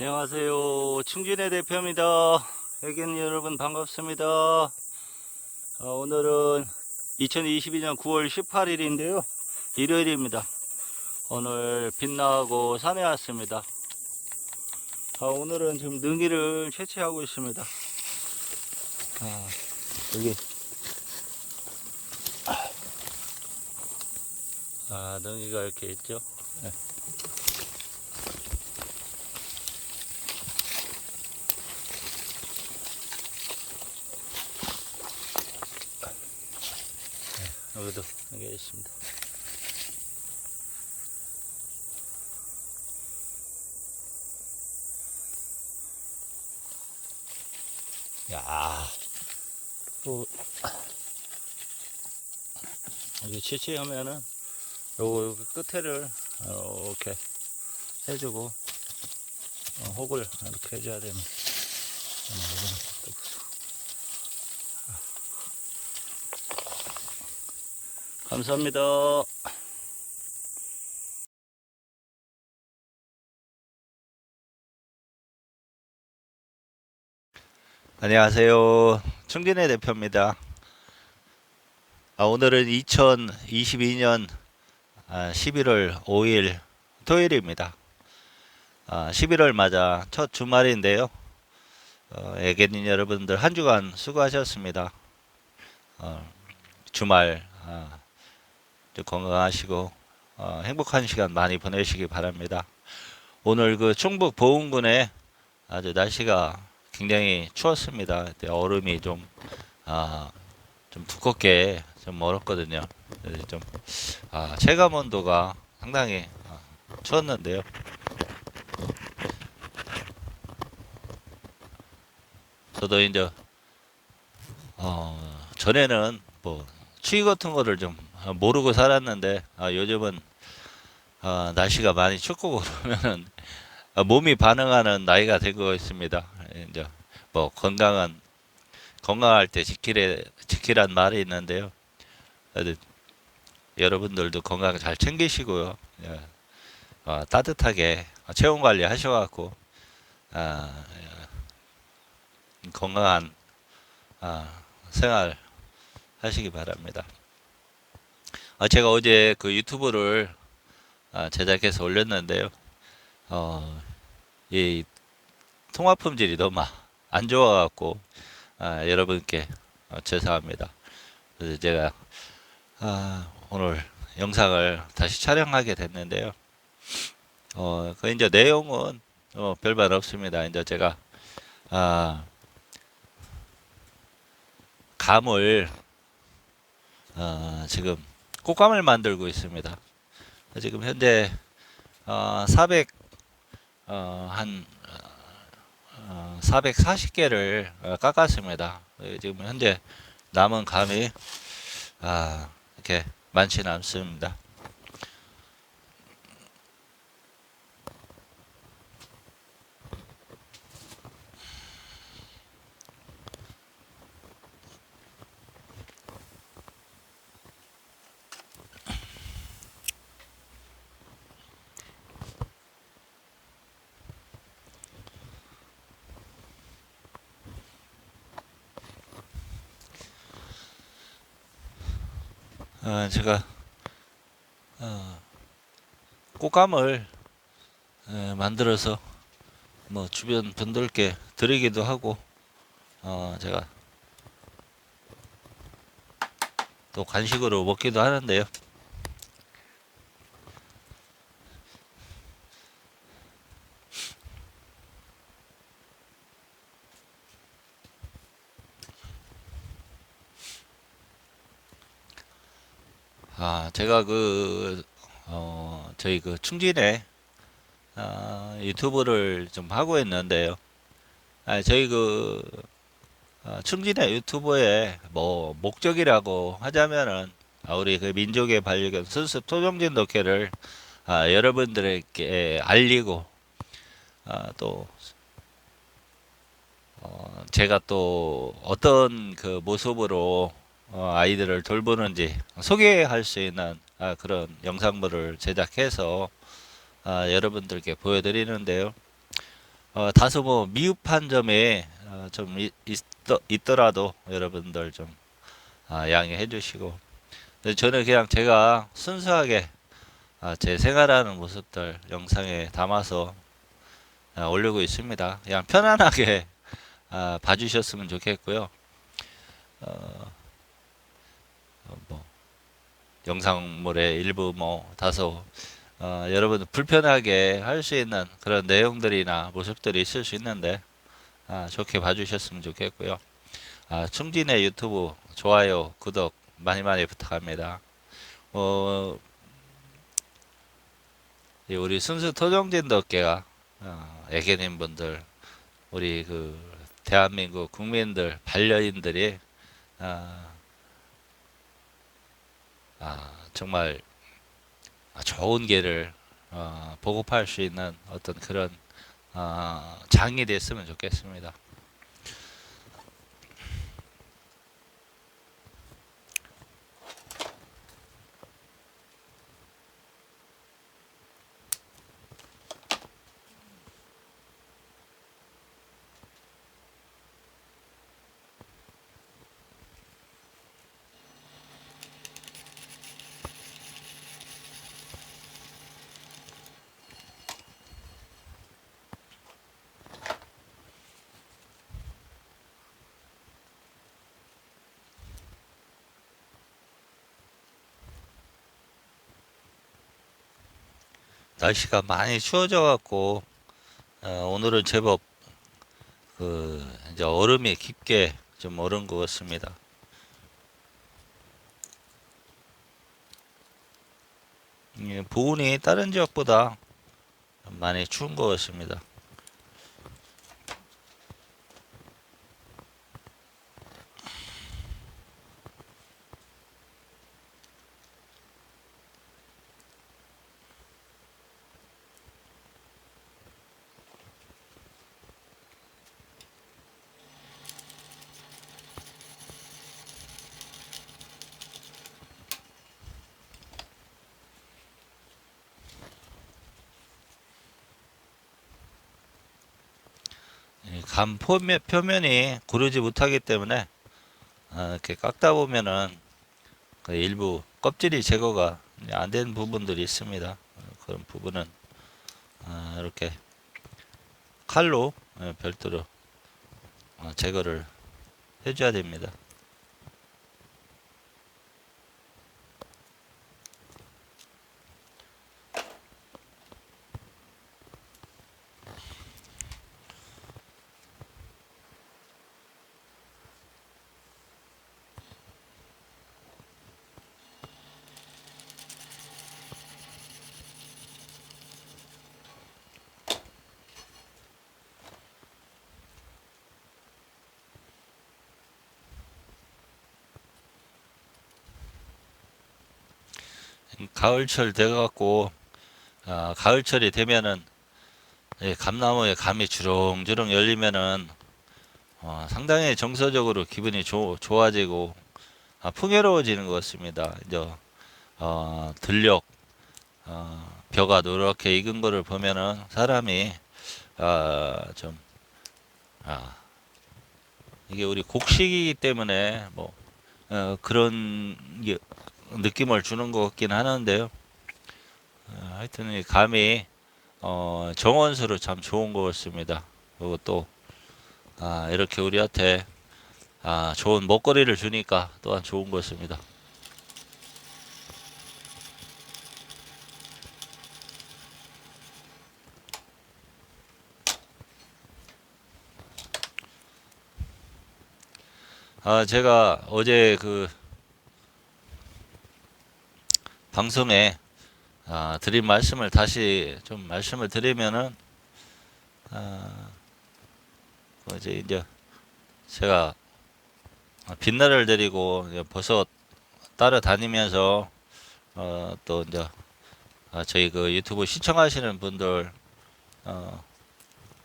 안녕하세요. 충진의 대표입니다. 회견 여러분 반갑습니다. 어, 오늘은 2022년 9월 18일인데요. 일요일입니다. 오늘 빛나고 산에 왔습니다. 아, 오늘은 지금 능이를 채취하고 있습니다. 아, 여기. 아, 능이가 이렇게 있죠. 여기도 여기 있습니다. 야, 또 여기 채취하면은 요거 요거 끝에를 이렇게 해주고 어, 혹을 이렇게 해줘야 되는. 감사합니다. 안녕하세요. 충진의 대표입니다. 아, 오늘은 2022년 11월 5일 토요일입니다. 아, 11월 맞아 첫 주말인데요. 어, 애견인 여러분들 한 주간 수고하셨습니다. 어, 주말 아, 좀 건강하시고 어, 행복한 시간 많이 보내시기 바랍니다. 오늘 그 충북 보은군에 아주 날씨가 굉장히 추웠습니다. 얼음이 좀, 아, 좀 두껍게 좀 멀었거든요. 좀, 아, 체감 온도가 상당히 아, 추웠는데요. 저도 이제, 어, 전에는 뭐, 추위 같은 거를 좀 모르고 살았는데, 아, 요즘은, 아, 날씨가 많이 춥고 그러면은, 아, 몸이 반응하는 나이가 된것 같습니다. 이제 뭐 건강은 건강할 때 지키래 지키란 말이 있는데요. 여러분들도 건강 잘 챙기시고요. 예. 어, 따뜻하게 체온 관리 하셔갖고 아, 예. 건강한 아, 생활 하시기 바랍니다. 아, 제가 어제 그 유튜브를 아, 제작해서 올렸는데요. 어, 이 통화 품질이 너무 안 좋아갖고 아, 여러분께 어, 죄송합니다. 그래서 제가 아, 오늘 영상을 다시 촬영하게 됐는데요. 어, 그 이제 내용은 어, 별말 없습니다. 이제 제가 아, 감을 어, 지금 꽃감을 만들고 있습니다. 지금 현재 어, 400 어, 한 어, 440개를 어, 깎았습니다. 어, 지금 현재 남은 감이 아, 이렇게 많지는 않습니다. 어, 제가 어, 꽃감을 에, 만들어서 뭐 주변 분들께 드리기도 하고 어, 제가 또 간식으로 먹기도 하는데요. 그, 어, 저희 그 충진에, 아, 유튜브를 좀 하고 있는데요. 아, 저희 그, 아, 충진의 유튜브의 뭐, 목적이라고 하자면은, 아, 우리 그 민족의 반려견 순수 토종진 덕회를, 아, 여러분들에게 알리고, 아, 또, 어, 제가 또 어떤 그 모습으로 어, 아이들을 돌보는지 소개할 수 있는 아, 그런 영상물을 제작해서 아, 여러분들께 보여드리는데요. 어, 다소 뭐 미흡한 점이 어, 좀 있, 더라도 여러분들 좀 아, 양해해 주시고 근데 저는 그냥 제가 순수하게 아, 제 생활하는 모습들 영상에 담아서 아, 올리고 있습니다. 그냥 편안하게 아, 봐주셨으면 좋겠고요. 어, 어, 뭐 영상물의 일부 뭐 다소 어, 여러분 불편하게 할 수 있는 그런 내용들이나 모습들이 있을 수 있는데 아, 좋게 봐주셨으면 좋겠고요. 아, 충진의 유튜브 좋아요, 구독 많이 많이 부탁합니다. 어, 이 우리 순수 토종진 덕계가 어, 애견인 분들 우리 그 대한민국 국민들 반려인들이 아, 아, 정말 좋은 길을 어, 보급할 수 있는 어떤 그런 어, 장이 됐으면 좋겠습니다. 날씨가 많이 추워져 갖고 어, 오늘은 제법 그 이제 얼음이 깊게 좀 얼은 것 같습니다. 예, 보온이 다른 지역보다 많이 추운 것 같습니다. 이감 표면, 표면이 고르지 못하기 때문에 어, 이렇게 깎다 보면은 그 일부 껍질이 제거가 안 된 부분들이 있습니다. 어, 그런 부분은 어, 이렇게 칼로 어, 별도로 어, 제거를 해줘야 됩니다. 가을철 돼갖고 아, 가을철이 되면은 이 감나무에 감이 주렁주렁 열리면은 어, 상당히 정서적으로 기분이 조, 좋아지고 아, 풍요로워지는 것 같습니다. 이제 어, 들녘 어, 벼가 노랗게 익은 거를 보면은 사람이 아, 좀 아, 이게 우리 곡식이기 때문에 뭐 어, 그런 게 느낌을 주는 것 같긴 하는데요. 어, 하여튼 이 감이 어, 정원수로 참 좋은 것 같습니다. 그것도 아, 이렇게 우리한테 아, 좋은 먹거리를 주니까 또한 좋은 것 같습니다. 아, 제가 어제 그 방송에 아, 드린 말씀을 다시 좀 말씀을 드리면은 아, 그 이제 이제 제가 빛나를 데리고 버섯 따라다니면서 어, 또 이제 아, 저희 그 유튜브 시청하시는 분들 어,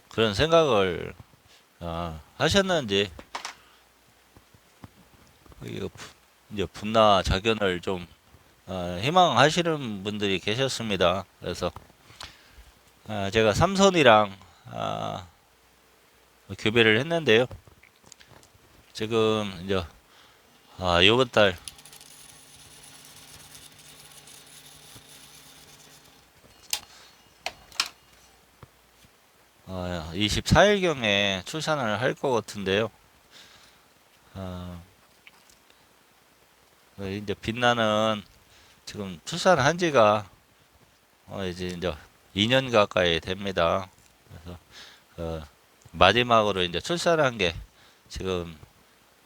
그런 생각을 어, 하셨는지 이거 부- 이제 분나 자견을 좀 어, 희망하시는 분들이 계셨습니다. 그래서 아, 제가 삼선이랑 아, 교배를 했는데요. 지금 이제 아, 이번 달 어, 24일경에 출산을 할 것 같은데요. 어, 어, 이제 빛나는 지금 출산한 지가 어, 이제 이제 2년 가까이 됩니다. 그래서 어, 마지막으로 이제 출산한 게 지금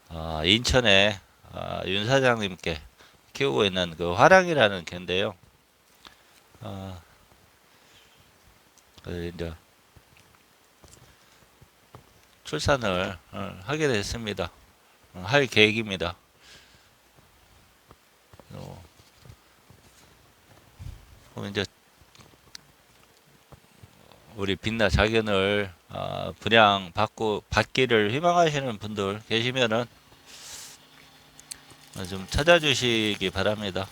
어, 인천에 어, 윤 사장님께 키우고 있는 그 화랑이라는 개인데요. 어, 그 이제 출산을 어, 하게 됐습니다. 어, 할 계획입니다. 어, 그럼 이제 우리 빛나 자견을 어, 분양 받고 받기를 희망하시는 분들 계시면은 어, 좀 찾아주시기 바랍니다.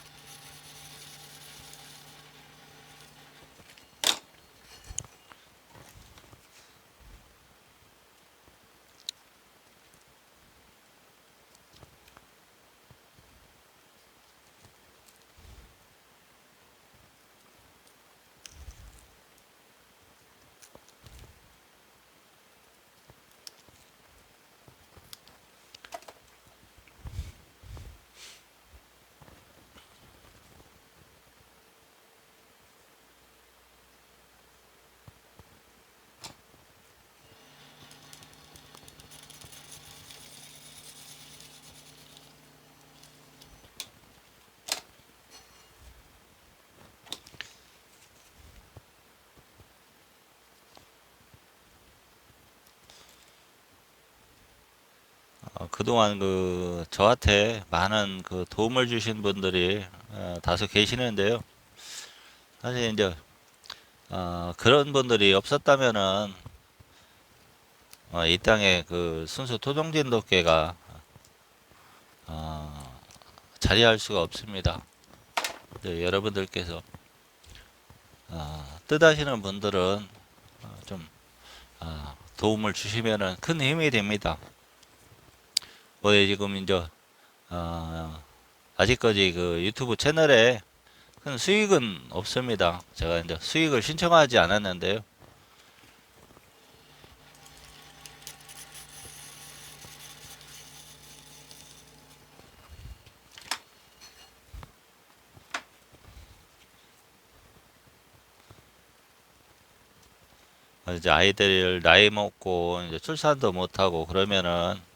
어, 그동안 그 저한테 많은 그 도움을 주신 분들이 어, 다소 계시는데요. 사실 이제 어, 그런 분들이 없었다면은 어, 이 땅에 그 순수 토종진돗개가 어, 자리할 수가 없습니다. 네, 여러분들께서 어, 뜻하시는 분들은 어, 좀 어, 도움을 주시면은 큰 힘이 됩니다. 뭐에 지금 이제 어, 아직까지 그 유튜브 채널에 큰 수익은 없습니다. 제가 이제 수익을 신청하지 않았는데요. 어, 이제 아이들 나이 먹고 이제 출산도 못하고 그러면은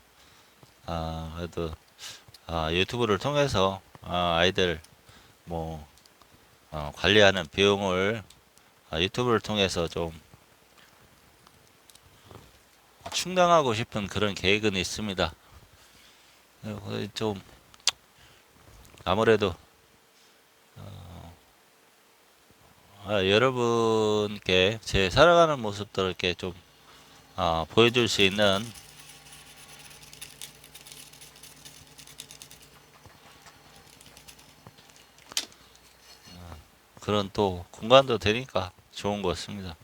아 그래도 아, 유튜브를 통해서 아, 아이들 뭐 어, 관리하는 비용을 아, 유튜브를 통해서 좀 충당하고 싶은 그런 계획은 있습니다. 어, 좀 아무래도 어, 아, 여러분께 제 살아가는 모습들을 이렇게 좀 아, 보여줄 수 있는 그런 또 공간도 되니까 좋은 것 같습니다.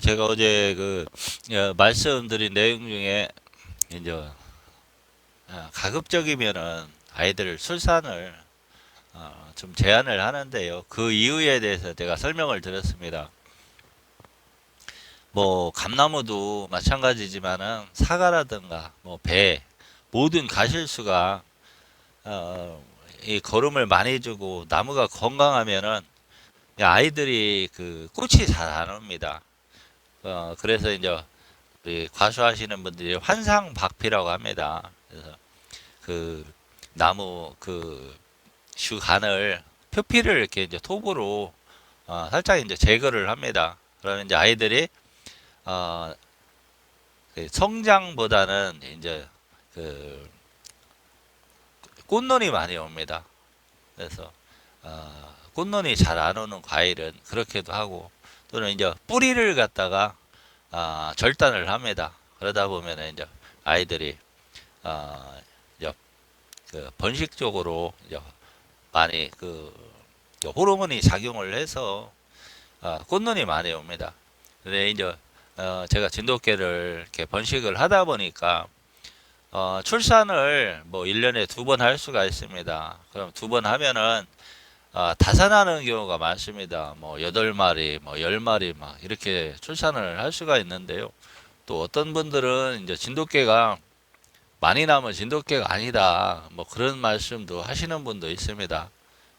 제가 어제 그 어, 말씀드린 내용 중에 이제 어, 가급적이면은 아이들 출산을 어, 좀 제한을 하는데요. 그 이유에 대해서 제가 설명을 드렸습니다. 뭐 감나무도 마찬가지지만은 사과라든가 뭐 배 모든 가실수가 어, 이 거름을 많이 주고 나무가 건강하면은 이 아이들이 그 꽃이 잘 안 옵니다. 어, 그래서 이제 우리 과수하시는 분들이 환상 박피라고 합니다. 그래서 그 나무 그 슈간을 표피를 이렇게 이제 톱으로 어, 살짝 이제 제거를 합니다. 그러면 이제 아이들이 어, 그 성장보다는 이제 그 꽃눈이 많이 옵니다. 그래서 어, 꽃눈이 잘 안 오는 과일은 그렇게도 하고 또는 이제 뿌리를 갖다가 아, 절단을 합니다. 그러다 보면 이제 아이들이 아, 이제 그 번식적으로 이제 많이 그 호르몬이 작용을 해서 아, 꽃눈이 많이 옵니다. 근데 이제 어, 제가 진돗개를 이렇게 번식을 하다 보니까 어, 출산을 뭐 1년에 두 번 할 수가 있습니다. 그럼 두 번 하면은 아, 다산하는 경우가 많습니다. 뭐 여덟 마리, 뭐열 마리 막 이렇게 출산을 할 수가 있는데요. 또 어떤 분들은 이제 진돗개가 많이 나면 진돗개가 아니다. 뭐 그런 말씀도 하시는 분도 있습니다.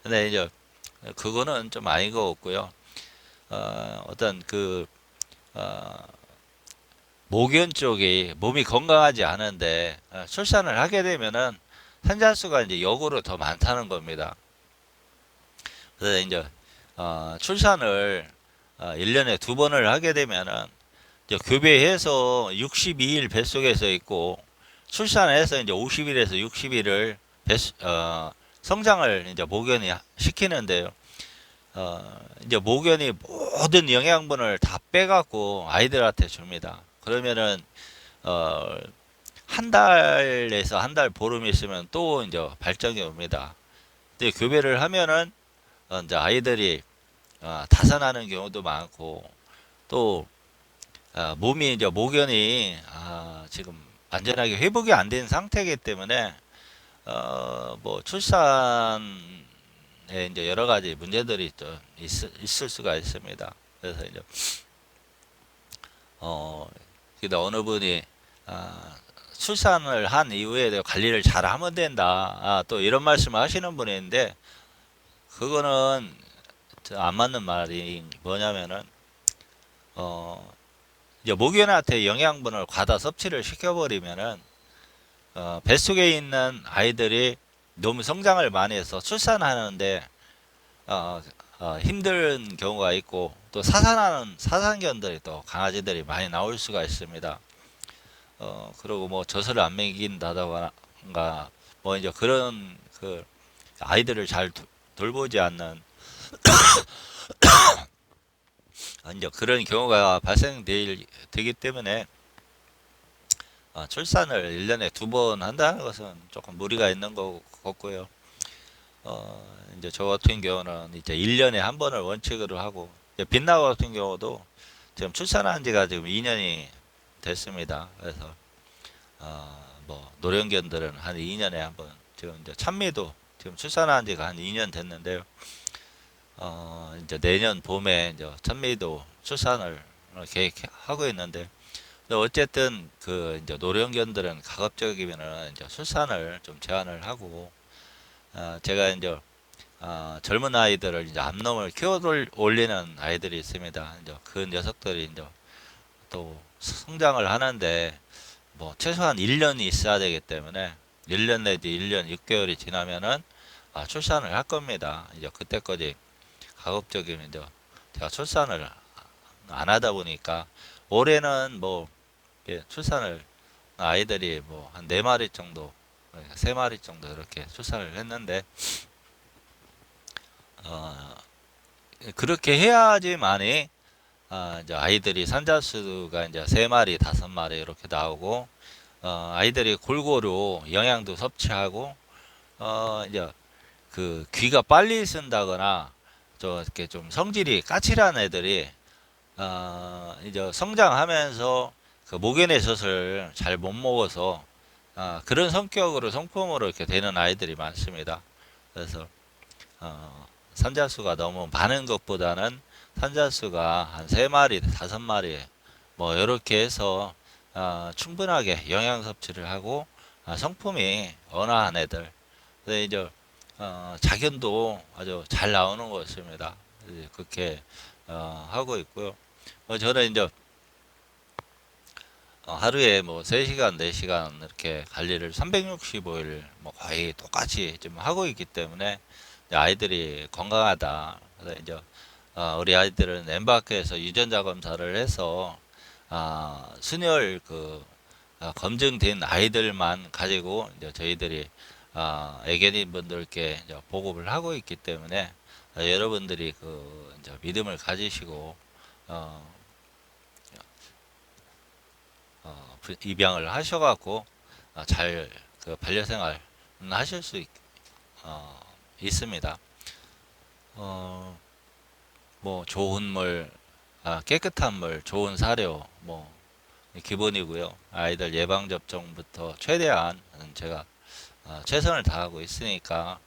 근데 이제 그거는 좀 아닌 것 같고요. 어, 어떤 그 어, 모견 쪽이 몸이 건강하지 않은데 어, 출산을 하게 되면은 산자수가 이제 역으로 더 많다는 겁니다. 그래서 이제 어, 출산을 어, 1년에 두 번을 하게 되면은 이제 교배해서 62일 뱃속에서 있고 출산해서 이제 50일에서 60일을 뱃, 어, 성장을 이제 모견이 시키는데요. 어, 이제 모견이 모든 영양분을 다 빼갖고 아이들한테 줍니다. 그러면은 어, 한 달에서 한 달 보름 있으면 또 이제 발정이 옵니다. 근데 교배를 하면은 어, 이제 아이들이 어, 다산하는 경우도 많고 또 어, 몸이 이제 모견이 아, 지금 완전하게 회복이 안 된 상태이기 때문에 어, 뭐 출산에 이제 여러 가지 문제들이 또 있, 있을 수가 있습니다. 그래서 이제 어, 어느 분이 아, 출산을 한 이후에 관리를 잘 하면 된다. 아, 또 이런 말씀을 하시는 있는데 그거는 저안 맞는 말이 뭐냐면은 어 이제 모견한테 영양분을 과다 섭취를 시켜버리면은 어, 뱃속에 있는 아이들이 너무 성장을 많이 해서 출산하는데 어, 어, 힘든 경우가 있고 또 사산하는 사산견들이 또 강아지들이 많이 나올 수가 있습니다. 어, 그리고 뭐 젖을 안 먹인다던가 뭐 이제 그런 그 아이들을 잘 도- 돌보지 않는 이제 그런 경우가 발생되기 때문에 어, 출산을 1년에 두 번 한다는 것은 조금 무리가 있는 것 같고요. 어, 이제 저 같은 경우는 이제 1년에 한 번을 원칙으로 하고 이제 빛나 같은 경우도 지금 출산한 지가 지금 2년이 됐습니다. 그래서 어, 뭐 노령견들은 한 2년에 한 번 지금 이제 찬미도 지금 출산한 지가 한 2년 됐는데요. 어, 이제 내년 봄에 이제 찬미도 출산을 계획하고 있는데 어쨌든 그 이제 노령견들은 가급적이면은 이제 출산을 좀 제한을 하고 어, 제가 이제 어, 젊은 아이들을 이제 암놈을 키워 올리는 아이들이 있습니다. 이제 그 녀석들이 이제 또 성장을 하는데 뭐 최소한 1년이 있어야 되기 때문에 1년 내지 1년 6개월이 지나면은 아, 출산을 할 겁니다. 이제 그때까지 가급적이면 이제 제가 출산을 안 하다 보니까 올해는 뭐 예, 출산을 아이들이 뭐 한 네 마리 정도, 세 마리 정도 이렇게 출산을 했는데 어, 그렇게 해야지만이 아, 이제 아이들이 산자 수가 이제 세 마리, 다섯 마리 이렇게 나오고 어, 아이들이 골고루 영양도 섭취하고 어, 이제 그 귀가 빨리 쓴다거나 저 이렇게 좀 성질이 까칠한 애들이 어, 이제 성장하면서 그 목연의 젖을 잘 못 먹어서 아, 그런 성격으로 성품으로 이렇게 되는 아이들이 많습니다. 그래서 어, 산자수가 너무 많은 것보다는 산자수가 한 세 마리, 다섯 마리 뭐 이렇게 해서 어, 충분하게 영양 섭취를 하고 아, 성품이 온화한 애들. 근데 이제 어, 자견도 아주 잘 나오는 것 같습니다. 이제 그렇게 어, 하고 있고요. 어, 저는 이제 어, 하루에 뭐 3시간, 4시간 이렇게 관리를 365일 뭐 거의 똑같이 좀 하고 있기 때문에 아이들이 건강하다. 그래서 이제 어, 우리 아이들은 엠바크에서 유전자 검사를 해서 아, 순혈 그 아, 검증된 아이들만 가지고 이제 저희들이 아, 애견인 분들께 보급을 하고 있기 때문에 아, 여러분들이 그 믿음을 가지시고 어, 어, 부- 입양을 하셔갖고 어, 잘그 반려생활 하실 수 있, 어, 있습니다. 어, 뭐 좋은 물, 아, 깨끗한 물, 좋은 사료, 뭐 기본이고요. 아이들 예방 접종부터 최대한 제가 어, 최선을 다하고 있으니까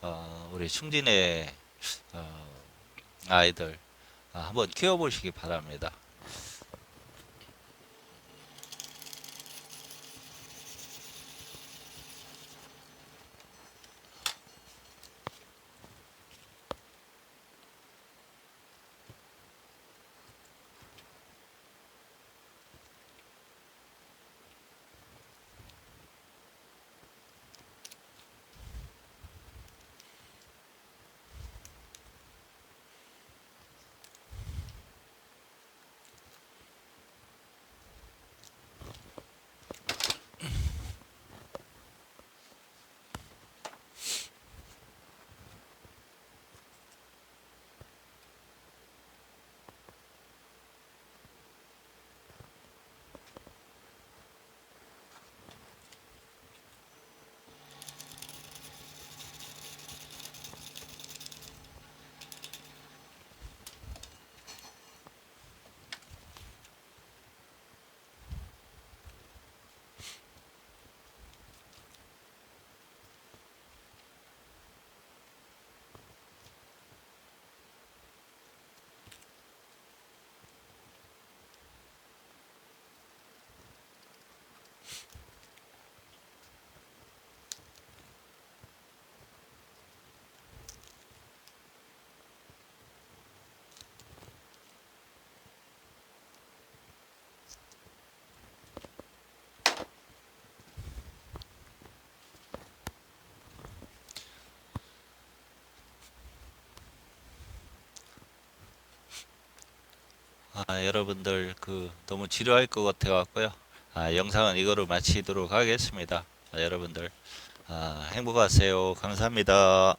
어, 우리 충진의 어, 아이들 아, 한번 키워보시기 바랍니다. 아, 여러분들 그 너무 지루할 것 같아 갖고요. 아, 영상은 이거로 마치도록 하겠습니다. 아, 여러분들 아, 행복하세요. 감사합니다.